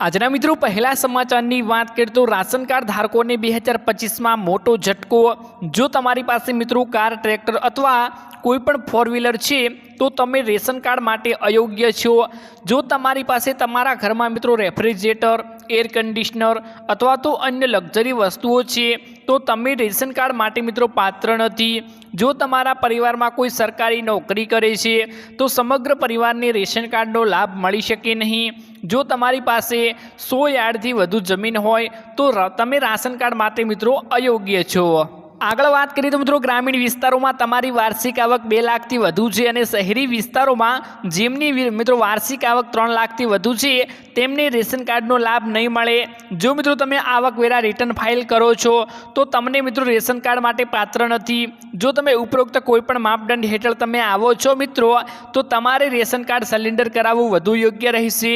આજના મિત્રો, પહેલા સમાચારની વાત કરીએ તો રાશન કાર્ડ ધારકોને બે હજાર પચીસમાં મોટો ઝટકો. જો તમારી પાસે મિત્રો કાર, ટ્રેક્ટર અથવા કોઈપણ ફોર વ્હીલર છે, તો તમે રેશન કાર્ડ માટે અયોગ્ય છો. જો તમારી પાસે તમારા ઘરમાં મિત્રો રેફ્રિજરેટર એર કન્ડિશનર અથવા તો અન્ય લક્ઝરી વસ્તુઓ છે, તો તમે રેશન કાર્ડ માટે મિત્રો પાત્ર નથી. જો તમારા પરિવારમાં કોઈ સરકારી નોકરી કરે છે, તો સમગ્ર પરિવારને રેશન કાર્ડનો લાભ મળી શકે નહીં. જો તમારી પાસે સો યાર્ડથી વધુ જમીન હોય, તો તમે રાશન કાર્ડ માટે મિત્રો અયોગ્ય છો. આગળ વાત કરીએ તો મિત્રો ગ્રામીણ વિસ્તારોમાં તમારી વાર્ષિક આવક બે લાખથી વધુ છે અને શહેરી વિસ્તારોમાં જેમની મિત્રો વાર્ષિક આવક ત્રણ લાખથી વધુ છે, તેમને રેશન કાર્ડનો લાભ નહીં મળે. જો મિત્રો તમે આવકવેરા રિટર્ન ફાઇલ કરો છો, તો તમને મિત્રો રેશન કાર્ડ માટે પાત્ર નથી. જો તમે ઉપરોક્ત કોઈપણ માપદંડ હેઠળ તમે આવો છો મિત્રો, તો તમારે રેશન કાર્ડ સિલિન્ડર કરાવવું વધુ યોગ્ય રહેશે,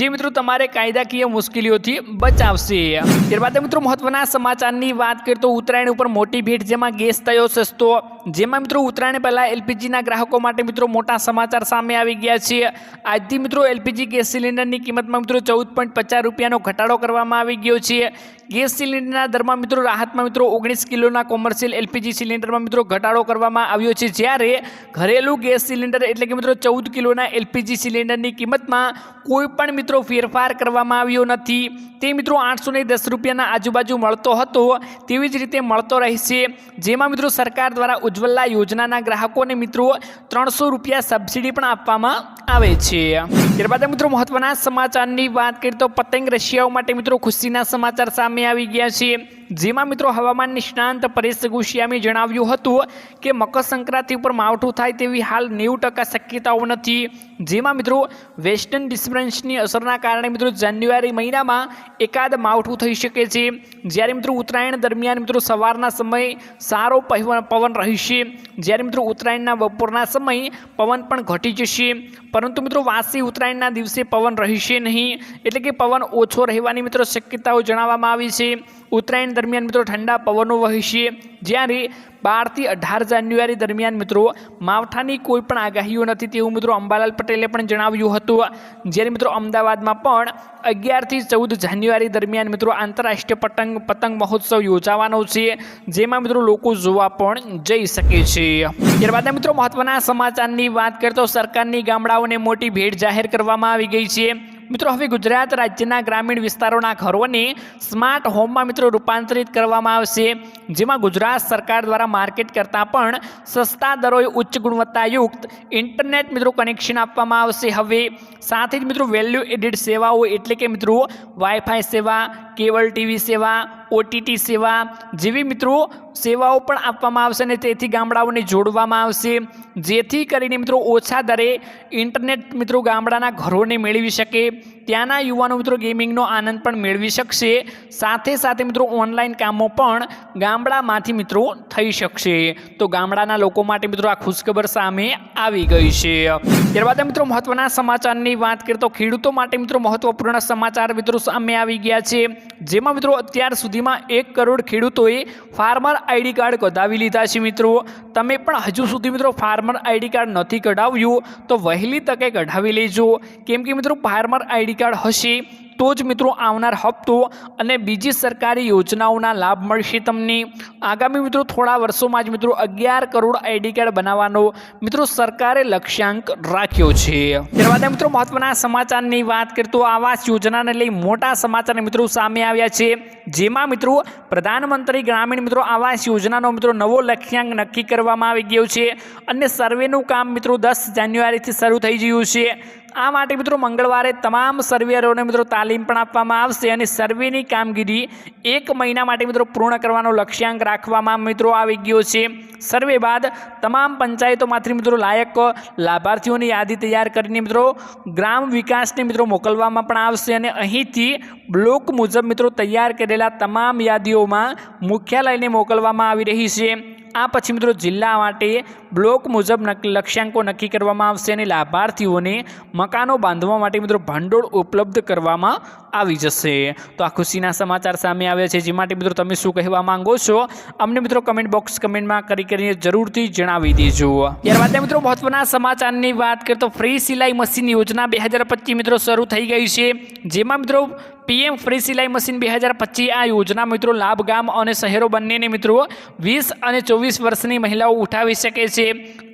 જે મિત્રો તમારે કાયદાકીય મુશ્કેલીઓથી બચાવશે. ત્યારબાદ મિત્રો મહત્વના સમાચારની વાત કરીએ તો ઉત્તરાયણ ઉપર મોટી ભેટ જેમાં ગેસ થયો સસ્તો જેમાં મિત્રો ઉત્તરાયણ પહેલાં એલપીજીના ગ્રાહકો માટે મિત્રો મોટા સમાચાર સામે આવી ગયા છે. આજથી મિત્રો એલપીજી ગેસ સિલિન્ડરની કિંમતમાં મિત્રો ચૌદ પોઈન્ટ પચાસ રૂપિયાનો ઘટાડો કરવામાં આવી ગયો છે. ગેસ સિલિન્ડરના દરમાં મિત્રો રાહતમાં મિત્રો ઓગણીસ કિલોના કોમર્શિયલ એલપીજી સિલિન્ડરમાં મિત્રો ઘટાડો કરવામાં આવ્યો છે. જ્યારે ઘરેલું ગેસ સિલિન્ડર એટલે કે મિત્રો ચૌદ કિલોના એલપીજી સિલિન્ડરની કિંમતમાં કોઈ પણ મિત્રો ફેરફાર કરવામાં આવ્યો નથી. તે મિત્રો આઠસો દસ રૂપિયાના આજુબાજુ મળતો હતો. તેવી જ રીતે મળતો રહેશે. જેમાં મિત્રો સરકાર દ્વારા ઉજ્જવલા યોજનાના ગ્રાહકોને મિત્રો ત્રણસો રૂપિયા સબસિડી પણ આપવામાં આવે છે. ત્યારબાદ મિત્રો મહત્વના સમાચારની વાત કરીએ તો પતંગ રશિયાઓ માટે મિત્રો ખુશીના સમાચાર સામે આવી ગયા છે. જેમાં મિત્રો હવામાન નિષ્ણાંત પરેશ ગુશિયામે જણાવ્યું હતું કે મકર સંક્રાંતિ ઉપર માવઠું થાય તેવી હાલ નેવું ટકા શક્યતાઓ નથી. જેમાં મિત્રો વેસ્ટર્ન ડિસ્ટર્બન્સની અસરના કારણે મિત્રો જાન્યુઆરી મહિનામાં એકાદ માવઠું થઈ શકે છે. જ્યારે મિત્રો ઉત્તરાયણ દરમિયાન મિત્રો સવારના સમયે સારો પવન રહેશે. જ્યારે મિત્રો ઉત્તરાયણના બપોરના સમયે પવન પણ ઘટી જશે. પરંતુ મિત્રો વાસી ઉત્તરાયણના દિવસે પવન રહેશે નહીં. એટલે કે પવન ઓછો રહેવાની મિત્રો શક્યતાઓ જણાવવામાં આવી છે. ઉત્તરાયણ દરમિયાન મિત્રો ઠંડા પવનો વહેશે જ્યારે બારથી અઢાર જાન્યુઆરી દરમિયાન મિત્રો માવઠાની કોઈ પણ આગાહીઓ નથી તેવું મિત્રો અંબાલાલ પટેલે પણ જણાવ્યું હતું. જ્યારે મિત્રો અમદાવાદમાં પણ અગિયારથી ચૌદ જાન્યુઆરી દરમિયાન મિત્રો આંતરરાષ્ટ્રીય પતંગ પતંગ મહોત્સવ યોજાવાનો છે. જેમાં મિત્રો લોકો જોવા પણ જઈ શકે છે. ત્યારબાદ મિત્રો મહત્વના સમાચારની વાત કરીએ તો સરકારની ગામડાઓને મોટી ભેટ જાહેર કરવામાં આવી ગઈ છે. મિત્રો, હવે ગુજરાત રાજ્યના ગ્રામીણ વિસ્તારોના ઘરોને સ્માર્ટ હોમમાં મિત્રો રૂપાંતરિત કરવામાં આવશે. જેમાં ગુજરાત સરકાર દ્વારા માર્કેટ કરતાં પણ સસ્તા દરોએ ઉચ્ચ ગુણવત્તાયુક્ત ઇન્ટરનેટ મિત્રો કનેક્શન આપવામાં આવશે. હવે સાથે જ મિત્રો વેલ્યુ એડિડ સેવાઓ એટલે કે મિત્રો વાઈફાઈ સેવા, કેબલ ટીવી સેવા ઓટીટી સેવા જેવી મિત્રો સેવાઓ પણ આપવામાં આવશે અને તેથી ગામડાઓને જોડવામાં આવશે. જેથી કરીને મિત્રો ઓછા દરે ઇન્ટરનેટ મિત્રો ગામડાના ઘરોને મેળવી શકે. ત્યાંના યુવાનો મિત્રો ગેમિંગનો આનંદ પણ મેળવી શકશે. સાથે સાથે મિત્રો ઓનલાઈન કામો પણ ગામડામાંથી મિત્રો થઈ શકશે. તો ગામડાના લોકો માટે મિત્રો આ ખુશખબર સામે આવી ગઈ છે. ત્યારબાદ મિત્રો મહત્વના સમાચારની વાત કરીએ તો ખેડૂતો માટે મિત્રો મહત્વપૂર્ણ સમાચાર મિત્રો સામે આવી ગયા છે. જેમાં મિત્રો અત્યાર સુધીમાં એક કરોડ ખેડૂતોએ ફાર્મર આઈડી કાર્ડ કઢાવી લીધા છે મિત્રો. તમે પણ હજુ સુધી મિત્રો ફાર્મર આઈડી કાર્ડ નથી કઢાવ્યું, તો વહેલી તકે કઢાવી લેજો. કેમ કે મિત્રો ફાર્મર આઈડી કાર્ડ હશે, તો જ મિત્રો આવનાર હપ્તો અને બીજી સરકારી યોજનાઓના લાભ મળશે તમને. આગામી મિત્રો થોડા વર્ષોમાં જ મિત્રો અગિયાર કરોડ આઈડી કાર્ડ બનાવવાનો મિત્રો સરકારે લક્ષ્યાંક રાખ્યો છે. ત્યારબાદ મિત્રો મહત્વના સમાચારની વાત કરીએ તો આવાસ યોજનાને લઈ મોટા સમાચાર મિત્રો સામે આવ્યા છે. જેમાં મિત્રો પ્રધાનમંત્રી ગ્રામીણ મિત્રો આવાસ યોજનાનો મિત્રો નવો લક્ષ્યાંક નક્કી કરવામાં આવી ગયો છે અને સર્વેનું કામ મિત્રો દસ જાન્યુઆરીથી શરૂ થઈ ગયું છે. આ માટે મિત્રો મંગળવારે તમામ સર્વેયરોને મિત્રો તાલીમ પણ આપવામાં આવશે અને સર્વેની કામગીરી એક મહિના માટે મિત્રો પૂર્ણ કરવાનો લક્ષ્યાંક રાખવામાં મિત્રો આવી ગયો છે. સર્વે બાદ તમામ પંચાયતોમાંથી મિત્રો લાયક લાભાર્થીઓની યાદી તૈયાર કરીને મિત્રો ગ્રામ વિકાસને મિત્રો મોકલવામાં પણ આવશે અને અહીંથી બ્લોક મુજબ મિત્રો તૈયાર કરેલા તમામ યાદીઓમાં મુખ્યાલયને મોકલવામાં આવી રહી છે. આ પછી મિત્રો જિલ્લા માટે બ્લોક મુજબ લક્ષ્યાંકો નક્કી કરવામાં આવશે અને લાભાર્થીઓને મકાનો બાંધવા માટે મિત્રો ભંડોળ ઉપલબ્ધ કરવામાં આવી જશે. તો આ ખુશીના સમાચાર સામે આવ્યા છે, જે માટે મિત્રો તમે શું કહેવા માંગો છો? અમને મિત્રો કમેન્ટ બોક્સ કમેન્ટમાં કરી કરીને જરૂરથી જણાવી દેજો. ત્યારબાદ મિત્રો મહત્વના સમાચારની વાત કરીએ તો ફ્રી સિલાઈ મશીન યોજના બે મિત્રો શરૂ થઈ ગઈ છે. જેમાં મિત્રો પીએમ ફ્રી સિલાઈ મશીન બે હજાર પચીસ આ યોજના મિત્રો લાભ ગામ અને શહેરો બંનેને મિત્રો વીસ અને ચોવીસ વર્ષની મહિલાઓ ઉઠાવી શકે છે.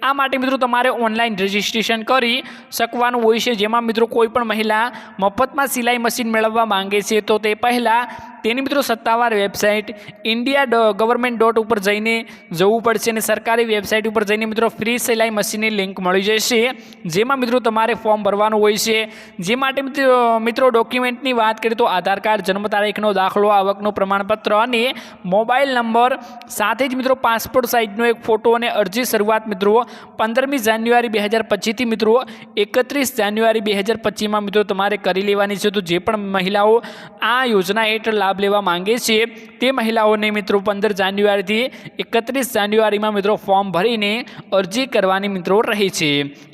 આ માટે મિત્રો તમારે ઓનલાઈન રજિસ્ટ્રેશન કરી શકવાનું હોય છે. જેમાં મિત્રો કોઈપણ મહિલા મફતમાં સિલાઈ મશીન મેળવવા માંગે છે તો તે પહેલાં તેની મિત્રો સત્તાવાર વેબસાઇટ ઇન્ડિયા ગવર્મેન્ટ ડોટ ઉપર જઈને જવું પડશે અને સરકારી વેબસાઇટ ઉપર જઈને મિત્રો ફ્રી સિલાઈ મશીનની લિંક મળી જશે. જેમાં મિત્રો તમારે ફોર્મ ભરવાનું હોય છે. જે માટે મિત્રો ડોક્યુમેન્ટની વાત કરીએ તો આધાર કાર્ડ, જન્મ તારીખનો દાખલો, આવકનું પ્રમાણપત્ર અને મોબાઈલ નંબર સાથે જ મિત્રો પાસપોર્ટ સાઇઝનો એક ફોટો અને અરજી શરૂઆત મિત્રો પંદરમી જાન્યુઆરી બે હજાર પચીસથી મિત્રો એકત્રીસ જાન્યુઆરી બે હજાર પચીસમાં મિત્રો તમારે કરી લેવાની છે. તો જે પણ મહિલાઓ આ યોજના હેઠળ લાભ લેવા માંગે છે તે મહિલાઓને મિત્રો પંદર જાન્યુઆરીથી એકત્રીસ જાન્યુઆરીમાં મિત્રો ફોર્મ ભરીને અરજી કરવાની મિત્રો રહે છે.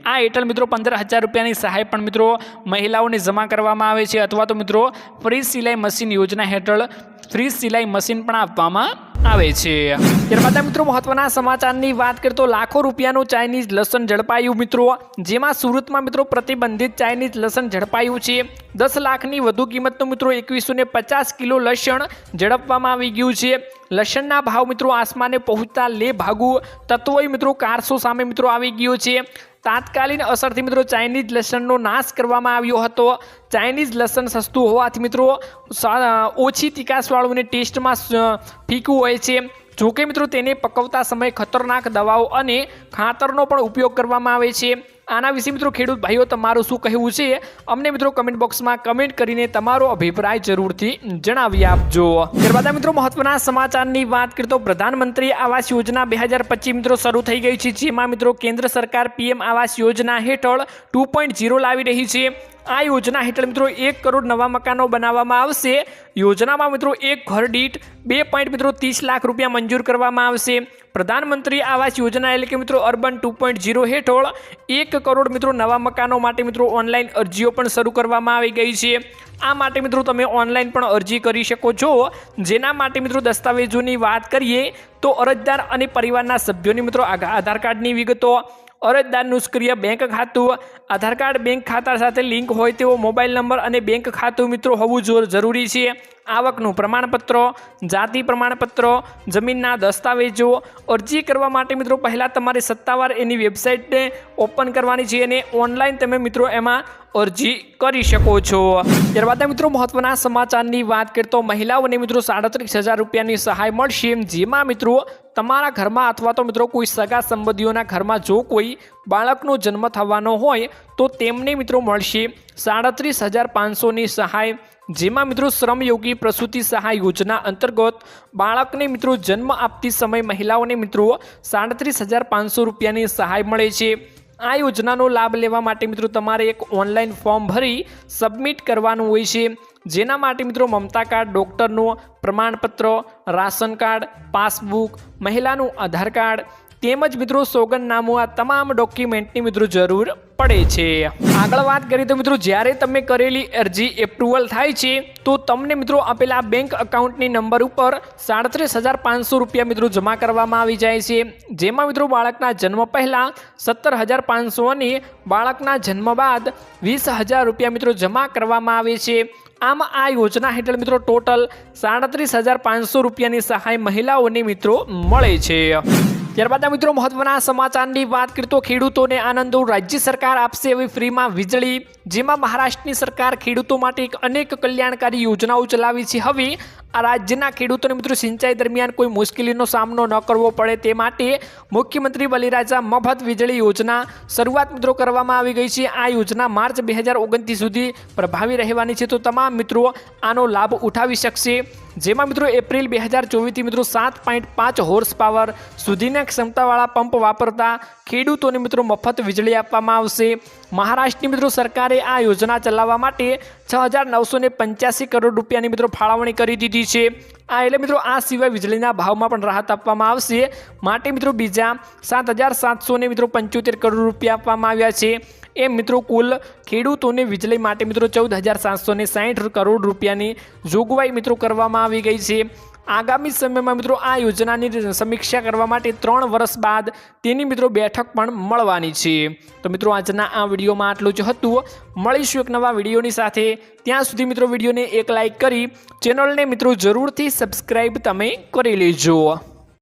આ હેઠળ મિત્રો પંદર હજાર રૂપિયાની સહાય પણ મિત્રો મહિલાઓને જમા કરવામાં આવે છે. અથવા તો મિત્રો ફ્રી સિલાઈ મશીન યોજના હેઠળ ફ્રી સિલાઈ મશીન પણ આપવામાં આવે છે. ત્યારબાદ મિત્રો મહત્વના સમાચારની વાત કરીએ તો લાખો રૂપિયાનું ચાઇનીઝ લસણ ઝડપાયું મિત્રો. જેમાં સુરતમાં મિત્રો પ્રતિબંધિત ચાઇનીઝ લસણ ઝડપાયું છે. દસ લાખની વધુ કિંમતનું મિત્રો એકવીસો ને પચાસ કિલો લસણ ઝડપવામાં આવી ગયું છે. લસણના ભાવ મિત્રો આસમાને પહોંચતા લે ભાગુ. તત્વોય મિત્રો કારસો સામે મિત્રો આવી ગયો છે. તાત્કાલિક અસરથી મિત્રો ચાઇનીઝ લસણનો નાશ કરવામાં આવ્યો હતો. ચાઇનીઝ લસણ સસ્તું હોવાથી મિત્રો ઓછી તીકાસવાળું અને ટેસ્ટમાં ફીકું હોય છે. જોકે મિત્રો તેને પકવતા સમયે ખતરનાક દવાઓ અને ખાતરનો પણ ઉપયોગ કરવામાં આવે છે. આના વિશે મિત્રો ખેડૂત ભાઈઓ, તમારું શું કહેવું છે? અમને મિત્રો કમેન્ટ બોક્સમાં કમેન્ટ કરીને તમારો અભિપ્રાય જરૂરથી જણાવી આપજો. ત્યારબાદ મિત્રો મહત્વના સમાચારની વાત કરીએ તો પ્રધાનમંત્રી આવાસ યોજના બે હજાર પચીસ મિત્રો શરૂ થઈ ગઈ છે, જેમાં મિત્રો કેન્દ્ર સરકાર પીએમ આવાસ યોજના હેઠળ ટુ પોઈન્ટ ઝીરો લાવી રહી છે. આ યોજના હેઠળ મિત્રો એક કરોડ નવા મકાનો બનાવવામાં આવશે. યોજનામાં મિત્રો એક ઘર દીઠ બે પોઈન્ટ મિત્રો ત્રીસ લાખ રૂપિયા મંજૂર કરવામાં આવશે. પ્રધાનમંત્રી આવાસ યોજના એટલે કે મિત્રો અર્બન ટુ પોઈન્ટ ઝીરો હેઠળ એક કરોડ મિત્રો નવા મકાનો માટે મિત્રો ઓનલાઈન અરજીઓ પણ શરૂ કરવામાં આવી ગઈ છે. આ માટે મિત્રો તમે ઓનલાઈન પણ અરજી કરી શકો છો. જેના માટે મિત્રો દસ્તાવેજોની વાત કરીએ તો અરજદાર અને પરિવારના સભ્યોની મિત્રો આધાર કાર્ડની વિગતો અરજદારનું નિષ્ક્રિય બેંક ખાતું, આધાર કાર્ડ, બેંક ખાતા સાથે લિંક હોય તેવો મોબાઈલ નંબર અને બેંક ખાતું મિત્રો હોવું જરૂરી છે. આવકનું પ્રમાણપત્ર, જાતિ પ્રમાણપત્ર, જમીનના દસ્તાવેજો, અરજી કરવા માટે મિત્રો પહેલાં તમારે સત્તાવાર એની વેબસાઇટને ઓપન કરવાની છે અને ઓનલાઈન તમે મિત્રો એમાં અરજી કરી શકો છો. ત્યારબાદ મિત્રો મહત્વના સમાચારની વાત કરીએ તો મહિલાઓને મિત્રો સાડત્રીસ હજાર રૂપિયાની સહાય મળશે જેમાં મિત્રો તમારા ઘરમાં અથવા તો મિત્રો કોઈ સગા સંબંધીઓના ઘરમાં જો કોઈ બાળકનો જન્મ થવાનો હોય, તો તેમને મિત્રો મળશે સાડત્રીસ હજાર પાંચસોની સહાય. જેમાં મિત્રો શ્રમયોગી પ્રસૂતિ સહાય યોજના અંતર્ગત બાળકને મિત્રો જન્મ આપતી સમય મહિલાઓને મિત્રો સાડત્રીસ હજાર પાંચસો રૂપિયાની સહાય મળે છે. આ યોજનાનો લાભ લેવા માટે મિત્રો તમારે એક ઓનલાઈન ફોર્મ ભરી સબમિટ કરવાનું હોય છે. જેના માટે મિત્રો મમતા કાર્ડ, ડૉક્ટરનું પ્રમાણપત્ર, રાશન કાર્ડ, પાસબુક, મહિલાનું આધાર કાર્ડ તેમજ મિત્રો સોગંદનામું આ તમામ ડોક્યુમેન્ટની મિત્રો જરૂર પડે છે. આગળ વાત કરીએ તો મિત્રો જ્યારે તમે કરેલી અરજી એપ્રુવલ થાય છે, તો તમને મિત્રો આપેલા બેંક અકાઉન્ટની નંબર ઉપર સાડત્રીસ હજાર પાંચસો રૂપિયા મિત્રો જમા કરવામાં આવી જાય છે. જેમાં મિત્રો બાળકના જન્મ પહેલાં સત્તર હજાર પાંચસો અને બાળકના જન્મ બાદ વીસ હજાર રૂપિયા મિત્રો જમા કરવામાં આવે છે. આમ આ યોજના હેઠળ મિત્રો ટોટલ સાડત્રીસ હજાર પાંચસો રૂપિયાની સહાય મહિલાઓને મિત્રો મળે છે. ત્યારબાદ મિત્રો મહત્વના સમાચારની વાત કરીએ તો ખેડૂતોને આનંદો, રાજ્ય સરકાર આપશે એવી ફ્રીમાં વીજળી જેમાં મહારાષ્ટ્રની સરકાર ખેડૂતો માટે અનેક કલ્યાણકારી યોજનાઓ ચલાવી છે. હવે આ રાજ્યના ખેડૂતોને મિત્રો સિંચાઈ દરમિયાન કોઈ મુશ્કેલીનો સામનો ન કરવો પડે તે માટે મુખ્યમંત્રી બલિરાજા મફત વીજળી યોજના શરૂઆત મિત્રો કરવામાં આવી ગઈ છે. આ યોજના માર્ચ બે હજાર ઓગણત્રીસ સુધી પ્રભાવી રહેવાની છે. તો તમામ મિત્રો આનો લાભ ઉઠાવી શકશે. જેમાં મિત્રો એપ્રિલ બે હજાર ચોવીસથી મિત્રો સાત પોઈન્ટ પાંચ હોર્સ પાવર સુધીના ક્ષમતાવાળા પંપ વાપરતા ખેડૂતોને મિત્રો મફત વીજળી આપવામાં આવશે. મહારાષ્ટ્રની મિત્રો સરકારે આ યોજના ચલાવવા માટે છ હજાર નવસો પંચ્યાસી કરોડ રૂપિયાની મિત્રો ફાળવણી કરી દીધી છે. આ એટલે મિત્રો આ સિવાય વીજળીના ભાવમાં પણ રાહત આપવામાં આવશે. માટે મિત્રો બીજા સાત હજાર સાતસો ને મિત્રો પંચોતેર કરોડ રૂપિયા આપવામાં આવ્યા છે. એમ મિત્રો કુલ ખેડૂતોને વીજળી માટે મિત્રો ચૌદ હજાર સાતસો ને કરોડ રૂપિયાની જોગવાઈ મિત્રો કરવામાં આવી ગઈ છે. આગામી સમયમાં મિત્રો આ યોજનાની સમીક્ષા કરવા માટે ત્રણ વર્ષ બાદ તેની મિત્રો બેઠક પણ મળવાની છે. તો મિત્રો આજના આ વિડીયોમાં આટલું જ હતું. મળીશું એક નવા વિડીયોની સાથે. ત્યાં સુધી મિત્રો વિડીયોને એક લાઇક કરી, ચેનલને મિત્રો જરૂરથી સબસ્ક્રાઈબ તમે કરી લેજો.